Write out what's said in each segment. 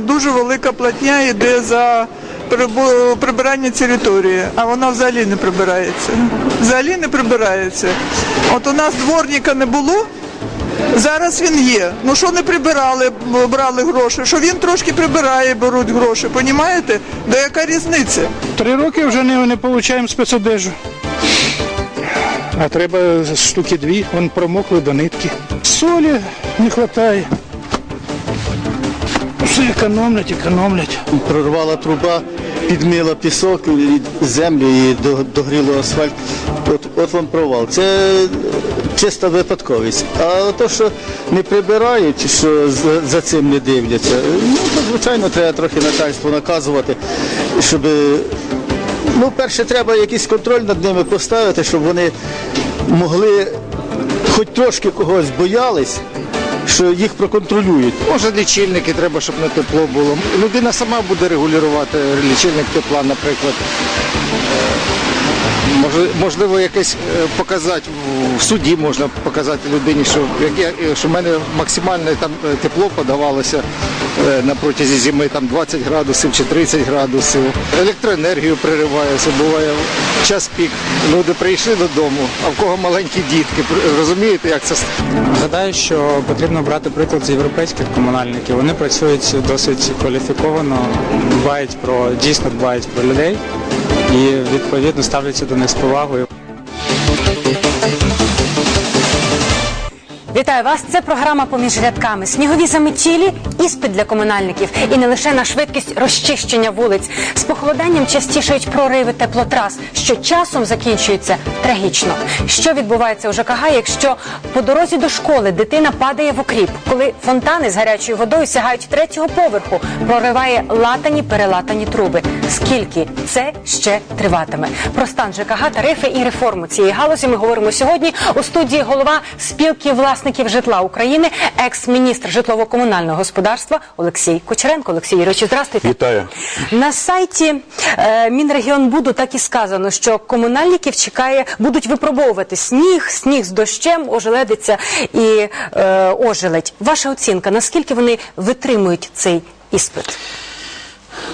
Дуже велика платня йде за прибирання території, а вона взагалі не прибирається. Взагалі не прибирається. От у нас дворника не було, зараз він є. Ну що не прибирали, брали гроші, що він трошки прибирає, беруть гроші, понімаєте? Да яка різниця? Три роки вже не, не отримуємо спецодежу. А треба штуки дві, вон промокли до нитки. Солі не вистачає. Все економлять, економлять. прорвала труба, підмила пісок і землю і догріло асфальт. От, от вам провал. Це чиста випадковість. А то, що не прибирають, що за, цим не дивляться, ну то звичайно треба трохи начальство наказувати, щоб. Ну, перше, треба якийсь контроль над ними поставити, щоб вони могли хоч трошки когось боялись, що їх проконтролюють. Може, лічильники треба, щоб не тепло було. Людина сама буде регулювати лічильник тепла, наприклад. Можливо, якесь е, показати в- суді можна показати людині, що як я, що в мене максимальне там е, тепло подавалося. е, на протязі зими там 20 градусів чи 30 градусів. Електроенергію приривається, буває час пік. Люди прийшли додому, а в кого маленькі дітки. Розумієте, як це Гадаю, що потрібно брати приклад з європейських комунальників. Вони працюють досить кваліфіковано, дбають про дійсно дбають про людей і відповідно ставляться до них з повагою. Вітаю вас. Це програма поміж рядками. Снігові заметілі, іспит для комунальників і не лише на швидкість розчищення вулиць. З похолоданням частішають прориви теплотрас, що часом закінчується трагічно. Що відбувається у ЖКГ, якщо по дорозі до школи дитина падає в окріп, коли фонтани з гарячою водою сягають третього поверху, прориває латані перелатані труби. Скільки це ще триватиме? Про стан ЖКГ, тарифи і реформу цієї галузі ми говоримо сьогодні у студії голова спілки власників житла України, екс-міністр житлово-комунального господарства Олексій Кочеренко. Олексій Юрійович, здравствуйте. Вітаю. На сайті е, Мінрегіонбуду так і сказано, що комунальників чекає, будуть випробовувати сніг, сніг з дощем, ожеледиться і е, ожеледь. Ваша оцінка, наскільки вони витримують цей іспит?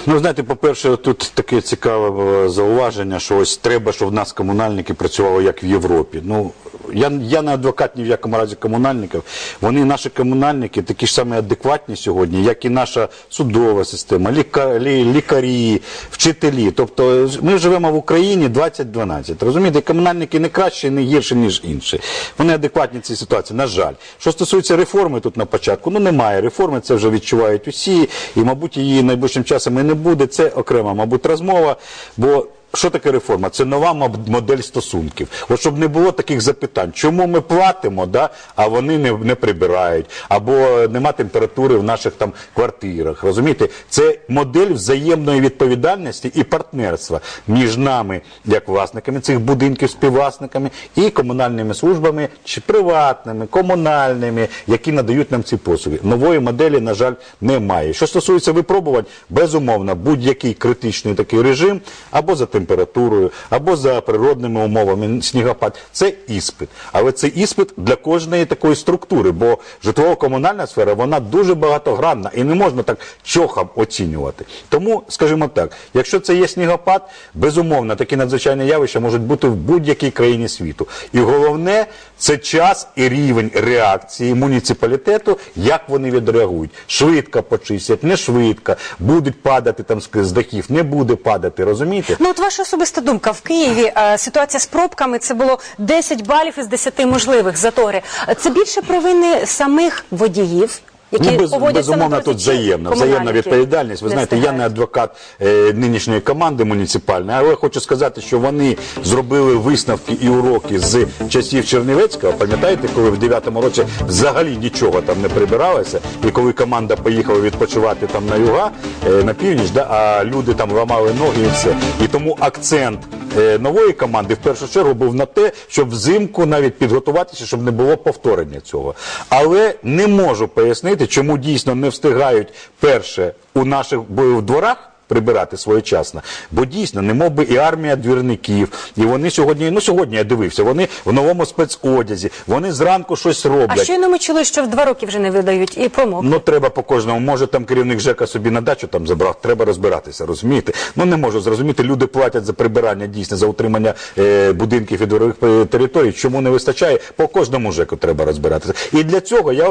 Ну, знаєте, по-перше, тут таке цікаве е, зауваження, що ось треба, щоб в нас комунальники працювали як в Європі. Ну, я, я не адвокат ні в якому разі комунальників. Вони, наші комунальники, такі ж самі адекватні сьогодні, як і наша судова система, ліка, лі, лікарі, вчителі. Тобто ми живемо в Україні 2012. Розумієте, комунальники не краще, не гірше, ніж інші. Вони адекватні цій ситуації, на жаль. Що стосується реформи тут на початку, ну немає реформи, це вже відчувають усі, і, мабуть, її найближчим часом і не буде. Це окрема, мабуть, розмова. Бо що таке реформа? Це нова модель стосунків. От щоб не було таких запитань, чому ми платимо, да, а вони не, не прибирають, або нема температури в наших там квартирах. Розумієте, це модель взаємної відповідальності і партнерства між нами, як власниками цих будинків, співвласниками, і комунальними службами, чи приватними, комунальними, які надають нам ці послуги. Нової моделі, на жаль, немає. Що стосується випробувань, безумовно, будь-який критичний такий режим або за температурою, або за природними умовами, снігопад, це іспит. Але це іспит для кожної такої структури, бо житлово-комунальна сфера вона дуже багатогранна і не можна так чохом оцінювати. Тому, скажімо так, якщо це є снігопад, безумовно, такі надзвичайні явища можуть бути в будь-якій країні світу. І головне це час і рівень реакції муніципалітету, як вони відреагують. Швидко почистять, не швидко, будуть падати там з дахів, не буде падати, розумієте? Ну, от ваша особиста думка в Києві е, ситуація з пробками це було 10 балів із 10 можливих затори. Це більше провини самих водіїв. Які Ну, без, безумовно, тут взаємна, взаємна відповідальність. Ви знаєте, я не адвокат е, нинішньої команди муніципальної, але хочу сказати, що вони зробили висновки і уроки з часів Чернівецького. Пам'ятаєте, коли в 9-му році взагалі нічого там не прибиралося, і коли команда поїхала відпочивати там на юга, е, на північ, да, а люди там ламали ноги і все. І тому акцент е, нової команди в першу чергу був на те, щоб взимку навіть підготуватися, щоб не було повторення цього. Але не можу пояснити, чому дійсно не встигають перше у наших бойових дворах. Прибирати своєчасно, бо дійсно, не мов би і армія двірників, і вони сьогодні, ну сьогодні я дивився, вони в новому спецодязі, вони зранку щось А роблять. щойно ми чули, що в два роки вже не видають і промов. Ну треба по кожному. Може там керівник ЖЕКа собі на дачу там забрав. Треба розбиратися, розумієте? Ну не можу зрозуміти. Люди платять за прибирання дійсно за утримання е, будинків і дворових е, територій. Чому не вистачає? По кожному ЖЕКу треба розбиратися. І для цього я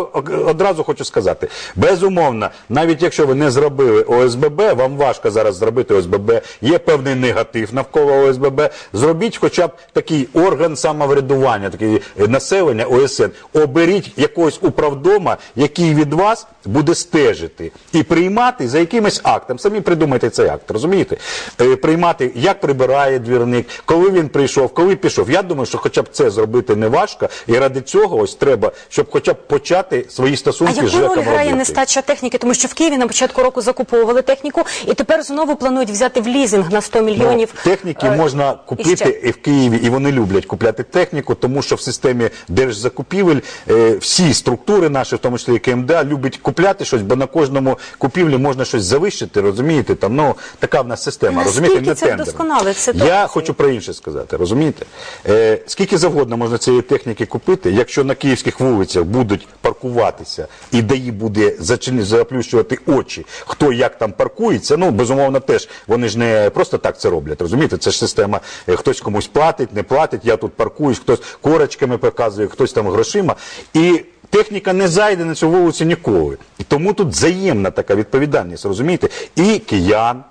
одразу хочу сказати: безумовно, навіть якщо ви не зробили ОСББ, вам важко зараз зробити ОСББ. Є певний негатив навколо ОСББ. Зробіть хоча б такий орган самоврядування, такий населення ОСН. Оберіть якогось управдома, який від вас буде стежити і приймати за якимось актом. Самі придумайте цей акт, розумієте? Е, Приймати, як прибирає двірник, коли він прийшов, коли пішов. Я думаю, що хоча б це зробити не важко, і ради цього ось треба, щоб хоча б почати свої стосунки з яку роль грає нестача техніки? Тому що в Києві на початку року закуповували техніку, і тепер знову планують взяти в лізинг на 100 мільйонів. Ну, техніки Е, можна купити і в Києві, і вони люблять купляти техніку, тому що в системі держзакупівель е, всі структури наші, в тому числі і КМДА, любить купляти щось, бо на кожному купівлі можна щось завищити, розумієте? Там ну така в нас система. Наскільки розумієте, не це вдосконалить ситуацію? Я хочу про інше сказати, розумієте? Е, скільки завгодно можна цієї техніки купити, якщо на київських вулицях будуть паркуватися і ДАІ буде зачин- заплющувати очі, хто як там паркується, ну безумовно теж вони ж не просто так це роблять. Розумієте, це ж система. е, Хтось комусь платить, не платить. Я тут паркуюсь, хтось корочками показує, хтось там грошима. І техніка не зайде на цю вулицю ніколи. І тому тут взаємна така відповідальність, розумієте? І киян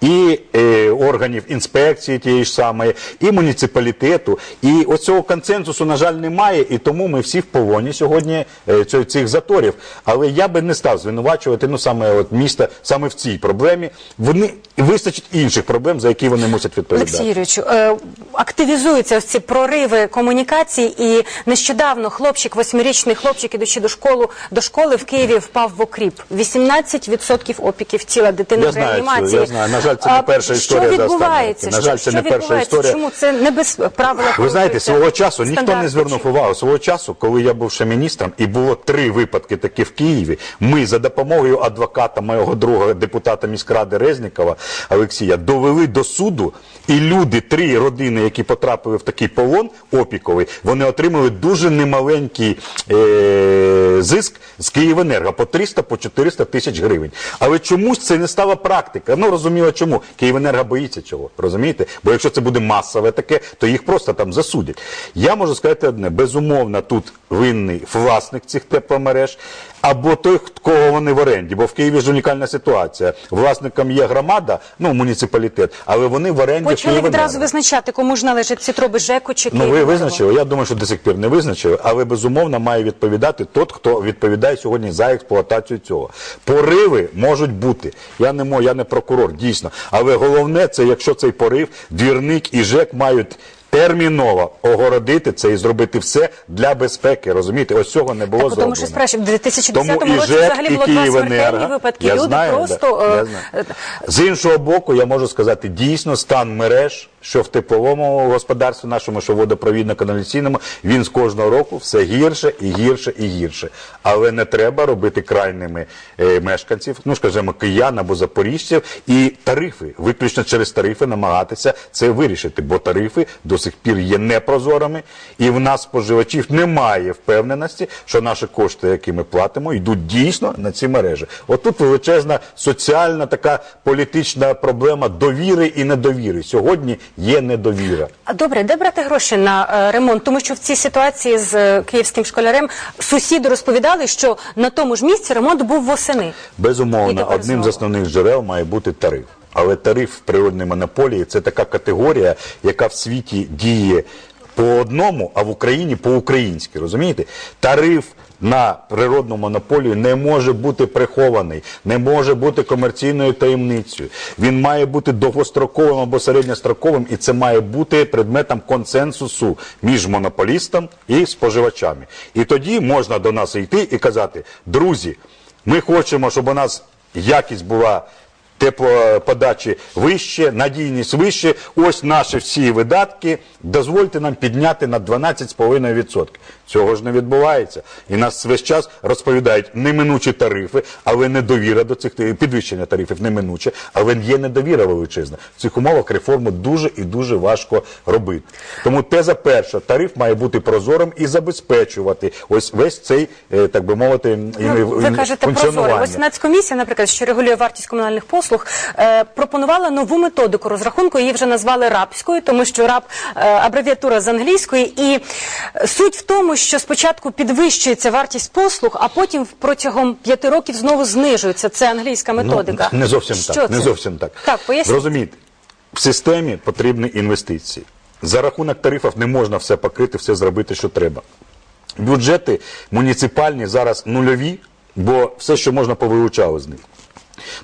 і е, органів інспекції тієї ж самої, і муніципалітету. І оцього консенсусу, на жаль, немає, і тому ми всі в полоні сьогодні е, цих заторів. Але я би не став звинувачувати ну, саме от міста саме в цій проблемі. Вони вистачить інших проблем, за які вони мусять відповідати. Олексій Юрійовичу, е, активізуються ось ці прориви комунікації, і нещодавно хлопчик, восьмирічний хлопчик, ідучи до школи, до школи в Києві впав в окріп. 18% опіків тіла дитини Я в реанімації. На жаль, це не перша історія Що за останні роки. На жаль, це що не перша історія. Чому це не без правила? Ви знаєте, свого часу ніхто не звернув увагу. Свого часу, коли я був ще міністром, і було три випадки такі в Києві. Ми за допомогою адвоката моєго друга, депутата міськради Резнікова Олексія, довели до суду. І люди, три родини, які потрапили в такий полон опіковий, вони отримали дуже немаленький е- зиск з Київенерго по 300 по 400 тисяч гривень. Але чомусь це не стала практика. Ну розуміло, чому Київенерго боїться цього. Розумієте? Бо якщо це буде масове таке, то їх просто там засудять. Я можу сказати одне: безумовно, тут винний власник цих тепломереж. Або той, кого вони в оренді, бо в Києві ж унікальна ситуація. Власником є громада, ну муніципалітет, але вони в оренді Почали відразу визначати, кому ж належать ці труби ЖЕКу чи Ну, ви визначили? Я думаю, що до сих пір не визначили, але безумовно має відповідати тот, хто відповідає сьогодні за експлуатацію цього. Пориви можуть бути. Я не мо, я не прокурор, дійсно. Але головне, це якщо цей порив, двірник і ЖЕК мають. Терміново огородити це і зробити все для безпеки. Розумієте, ось цього не було Так, зроблено. тому що справді в 2010 Тому і році ЖЕК, взагалі і було два смертельні випадки. Я Люди знаю, просто да, е, я знаю. З іншого боку, я можу сказати, дійсно стан мереж, що в тепловому господарстві нашому, що в водопровідно-каналізаційному, він з кожного року все гірше і гірше і гірше. Але не треба робити крайними е, мешканців, ну скажімо, киян або запоріжців, і тарифи, виключно через тарифи намагатися це вирішити, бо тарифи до сих пір є непрозорими, і в нас споживачів немає впевненості, що наші кошти, які ми платимо, йдуть дійсно на ці мережі. Отут величезна соціальна така політична проблема довіри і недовіри. Сьогодні є недовіра. Добре, де брати гроші на е, ремонт? Тому що в цій ситуації з е, київським школярем сусіди розповідали, що на тому ж місці ремонт був восени. Безумовно, одним з основних джерел має бути тариф. Але тариф в природній монополії це така категорія, яка в світі діє по одному, а в Україні по-українськи. Розумієте? Тариф на природну монополію не може бути прихований, не може бути комерційною таємницею. Він має бути довгостроковим або середньостроковим, і це має бути предметом консенсусу між монополістом і споживачами. І тоді можна до нас йти і казати: друзі, ми хочемо, щоб у нас якість була теплоподачі вище, надійність вище. Ось наші всі видатки. Дозвольте нам підняти на 12,5%. Цього ж не відбувається. І нас весь час розповідають неминучі тарифи, але недовіра до цих підвищення тарифів неминуче, але є недовіра величезна. В цих умовах реформу дуже і дуже важко робити. Тому теза перша, тариф має бути прозорим і забезпечувати ось весь цей, е, так би мовити, Ну, ви кажете функціонування. Ось Нацкомісія, наприклад, що регулює вартість комунальних послуг, е, пропонувала нову методику розрахунку. Її вже назвали рабською, тому що раб е, абревіатура з англійської. І суть в тому, що спочатку підвищується вартість послуг, а потім протягом п'яти років знову знижується. Це англійська методика. Ну, не зовсім Що так. Не зовсім так. Так, поясніть. Розумієте, в системі потрібні інвестиції. За рахунок тарифів не можна все покрити, все зробити, що треба. Бюджети муніципальні зараз нульові, бо все, що можна, повилучали з них.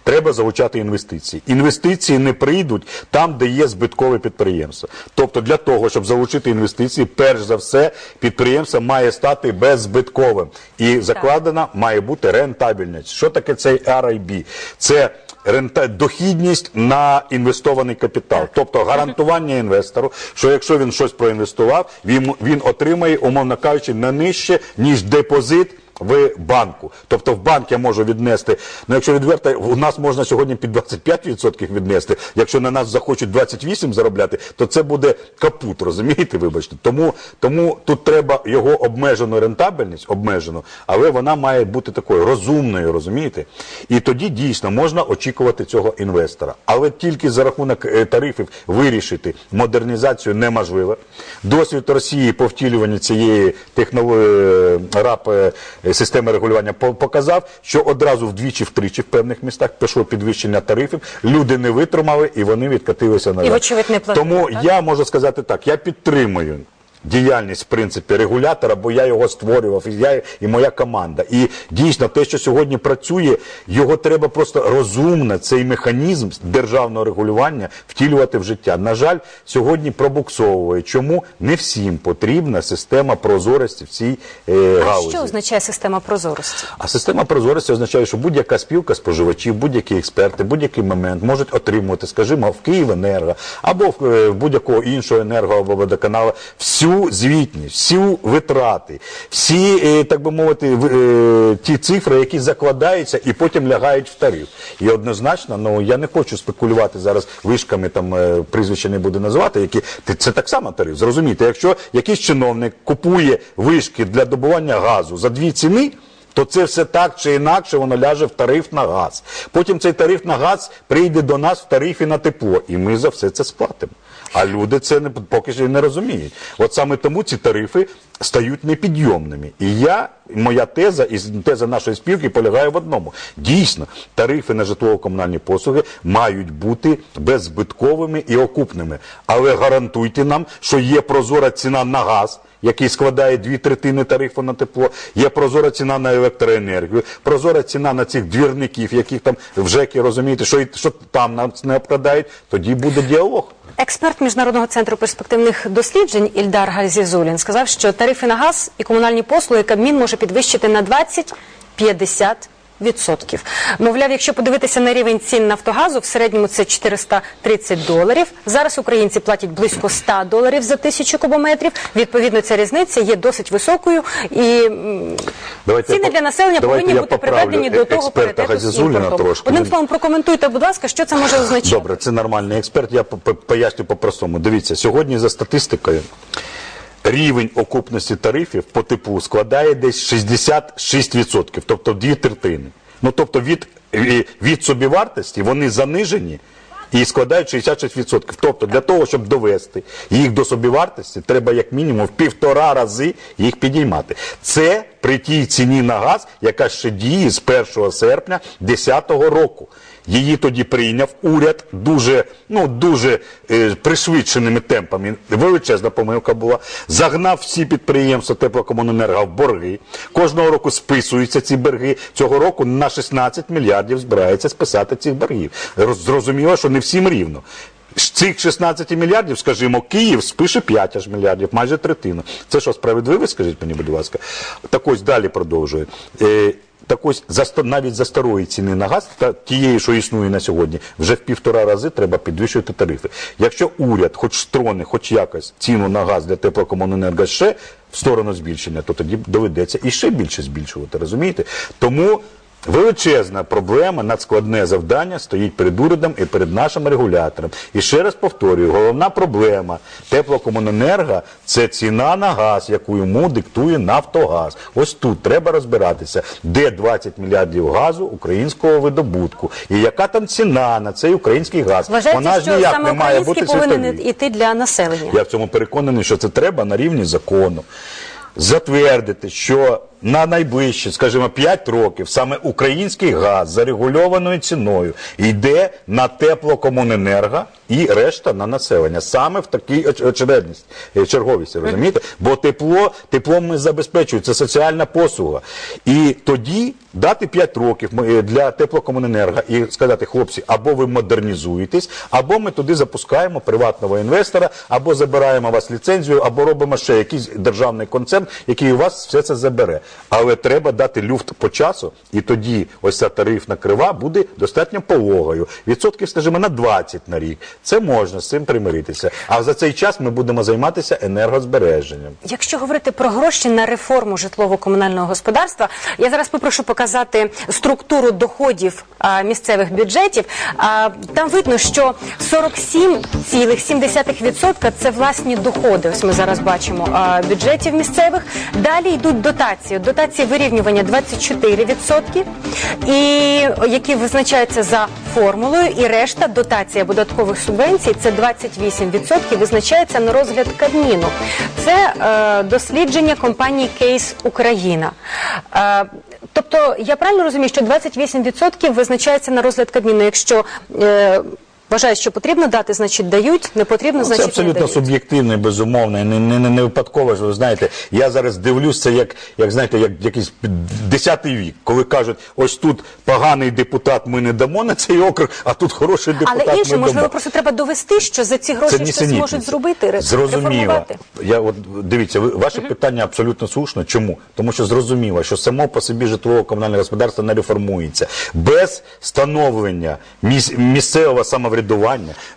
Треба залучати інвестиції. Інвестиції не прийдуть там, де є збиткове підприємство. Тобто для того, щоб залучити інвестиції, перш за все, підприємство має стати беззбитковим. І закладена має бути рентабельність. Що таке цей RIB? Це рента... дохідність на інвестований капітал. Тобто гарантування інвестору, що якщо він щось проінвестував, він, він отримає, умовно кажучи, не нижче, ніж депозит в банку. Тобто в банк я можу віднести, ну якщо відверто, у нас можна сьогодні під 25% віднести. Якщо на нас захочуть 28 заробляти, то це буде капут, розумієте, вибачте. Тому, тому тут треба його обмежену рентабельність, обмежену, але вона має бути такою розумною, розумієте? І тоді дійсно можна очікувати цього інвестора. Але тільки за рахунок е, тарифів вирішити модернізацію неможливо. Досвід Росії по втілюванню цієї технології РАП е, системи регулювання по- показав, що одразу вдвічі-втричі в певних містах пішло підвищення тарифів, люди не витримали і вони відкатилися на І, вочевидь, не платили, Тому так? я можу сказати так, я підтримую. Діяльність в принципі регулятора, бо я його створював, і я і моя команда. І дійсно, те, що сьогодні працює, його треба просто розумно цей механізм державного регулювання втілювати в життя. На жаль, сьогодні пробуксовує. Чому не всім потрібна система прозорості в цій е, А що означає система прозорості? А система прозорості означає, що будь-яка спілка споживачів, будь-які експерти, будь-який момент можуть отримувати, скажімо, в Київенерго або в, е, в будь-якого іншого енерго або водоканалу всю звітність, всю витрати, всі, е, так би мовити, е, ті цифри, які закладаються і потім лягають в тариф. І однозначно, ну я не хочу спекулювати зараз вишками, там е, прізвища не буду називати, які це так само тариф. Зрозумійте, якщо якийсь чиновник купує вишки для добування газу за дві ціни. То це все так чи інакше воно ляже в тариф на газ. Потім цей тариф на газ прийде до нас в тарифі на тепло, і ми за все це сплатимо. А люди це не поки що не розуміють. От саме тому ці тарифи стають непідйомними. І я, моя теза і теза нашої спілки полягає в одному: дійсно, тарифи на житлово-комунальні послуги мають бути беззбитковими і окупними. Але гарантуйте нам, що є прозора ціна на газ який складає дві третини тарифу на тепло, є прозора ціна на електроенергію, прозора ціна на цих двірників, яких там в ЖЕКі, розумієте, що, що там нас не обкрадають, тоді буде діалог. Експерт Міжнародного центру перспективних досліджень Ільдар Гальзізулін сказав, що тарифи на газ і комунальні послуги Кабмін може підвищити на 20-50%. Відсотків. Мовляв, якщо подивитися на рівень цін Нафтогазу, в середньому це 430 доларів. Зараз українці платять близько 100 доларів за тисячу кубометрів. Відповідно, ця різниця є досить високою, і м, Давайте ціни по- для населення давайте повинні я бути поправлю приведені до того експерта паритету з Газізуліна імпортом. трошки. Одним словом, прокоментуйте, будь ласка, що це може означати. Добре, це нормальний експерт. Я по- по- поясню по-простому. Дивіться, сьогодні за статистикою рівень окупності тарифів по теплу складає десь 66%, тобто дві третини. Ну тобто від, е, від собівартості вони занижені. І складають 66%. Тобто для того, щоб довести їх до собівартості, треба як мінімум в півтора рази їх підіймати. Це при тій ціні на газ, яка ще діє з 1 серпня 2010 року. Її тоді прийняв уряд дуже, ну дуже е, пришвидшеними темпами. Величезна помилка була. Загнав всі підприємства теплокомуненерго в борги. Кожного року списуються ці борги. Цього року на 16 мільярдів збирається списати цих боргів. Зрозуміло, що не всім рівно. З цих 16 мільярдів, скажімо, Київ спише 5 аж мільярдів, майже третину. Це що, справедливо, скажіть мені, будь ласка? Так ось далі продовжує. Так ось за навіть за старої ціни на газ, та тієї, що існує на сьогодні, вже в півтора рази треба підвищувати тарифи. Якщо уряд, хоч строни, хоч якось ціну на газ для теплокомуненерго ще в сторону збільшення, то тоді доведеться і ще більше збільшувати. Розумієте? Тому. Величезна проблема, надскладне завдання стоїть перед урядом і перед нашим регулятором. І ще раз повторюю, головна проблема теплокомуненерго – це ціна на газ, яку йому диктує Нафтогаз. Ось тут треба розбиратися, де 20 мільярдів газу українського видобутку, і яка там ціна на цей український газ. Вважається, Вона ж ніяк не має бути повинен йти для населення. Я в цьому переконаний, що це треба на рівні закону. Затвердити, що на найближчі, скажімо, 5 років саме український газ за регульованою ціною йде на теплокомуненерго і решта на населення. Саме в такій оч- очередності, е, розумієте? Бо тепло, теплом ми забезпечуємо, це соціальна послуга. І тоді дати 5 років е, для теплокомуненерго і сказати, хлопці, або ви модернізуєтесь, або ми туди запускаємо приватного інвестора, або забираємо у вас ліцензію, або робимо ще якийсь державний концерн, який у вас все це забере. Але треба дати люфт по часу, і тоді ось ця тарифна крива буде достатньо пологою. Відсотків, скажімо, на 20 на рік. Це можна з цим примиритися. А за цей час ми будемо займатися енергозбереженням. Якщо говорити про гроші на реформу житлово-комунального господарства, я зараз попрошу показати структуру доходів місцевих бюджетів. Там видно, що 47,7% – це власні доходи. Ось ми зараз бачимо бюджетів місцевих. Далі йдуть дотації. Дотації вирівнювання 24%, і які визначаються за формулою, і решта дотація податкових субвенцій це 28% визначається на розгляд Кабміну. Це е, дослідження компанії Кейс Україна. Е, тобто я правильно розумію, що 28% визначається на розгляд Кабміну. Якщо е, вважають, що потрібно дати, значить дають, не потрібно, Ну, Це значить не абсолютно дають. суб'єктивно і безумовно. Не, не, не, не випадково ж ви знаєте. Я зараз дивлюсь це як, як знаєте, як якийсь десятий вік, коли кажуть, ось тут поганий депутат, ми не дамо на цей округ, а тут хороший депутат. Але інше, ми можливо, дамо. просто треба довести, що за ці гроші щось можуть зробити, Зрозуміло. Я от дивіться, ви ваше питання абсолютно слушно. Чому? Тому що зрозуміло, що само по собі житлово комунальне господарство не реформується без становлення міс- місцевого самоврядування,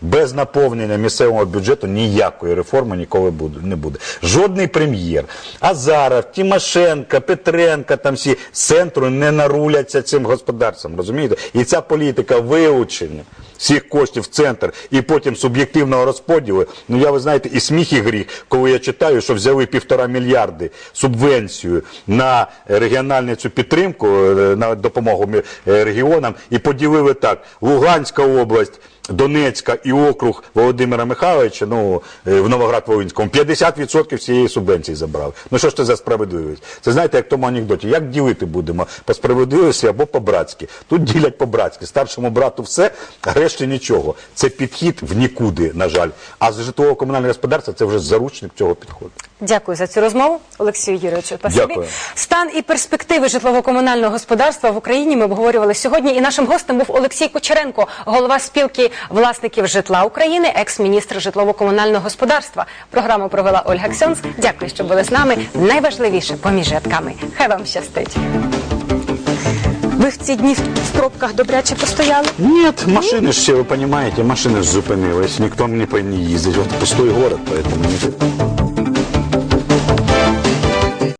без наповнення місцевого бюджету ніякої реформи ніколи не буде. Жодний прем'єр. Азаров, Тимошенко, Петренко, там всі з центру не наруляться цим господарством. Розумієте? І ця політика вилучення всіх коштів в центр і потім суб'єктивного розподілу. Ну я ви знаєте, і сміх, і гріх, коли я читаю, що взяли півтора мільярди субвенцію на регіональну цю підтримку, е, на допомогу е, регіонам, і поділили так: Луганська область. Донецька і округ Володимира Михайловича, ну е, в Новоград-Волинському, 50% цієї субвенції забрали. Ну що ж це за справедливість? Це знаєте, як в тому анекдоті, як ділити будемо по справедливості або по-братськи. Тут ділять по-братськи. Старшому брату все, а решті нічого. Це підхід в нікуди, на жаль. А з житлово комунальне господарство це вже заручник цього підходу. Дякую за цю розмову, Олексію Юрійовичу. Дякую. Стан і перспективи житлово-комунального господарства в Україні ми обговорювали сьогодні. І нашим гостем був Олексій Кучеренко, голова спілки власників житла України, екс-міністр житлово-комунального господарства. Програму провела Ольга Ксьонс. Дякую, що були з нами. Найважливіше поміж рядками. Хай вам щастить. Ви в ці дні в пробках добряче постояли? Ні, машини ще, ви розумієте, машини ж зупинились, ніхто не, не їздить. От пустой город, поэтому...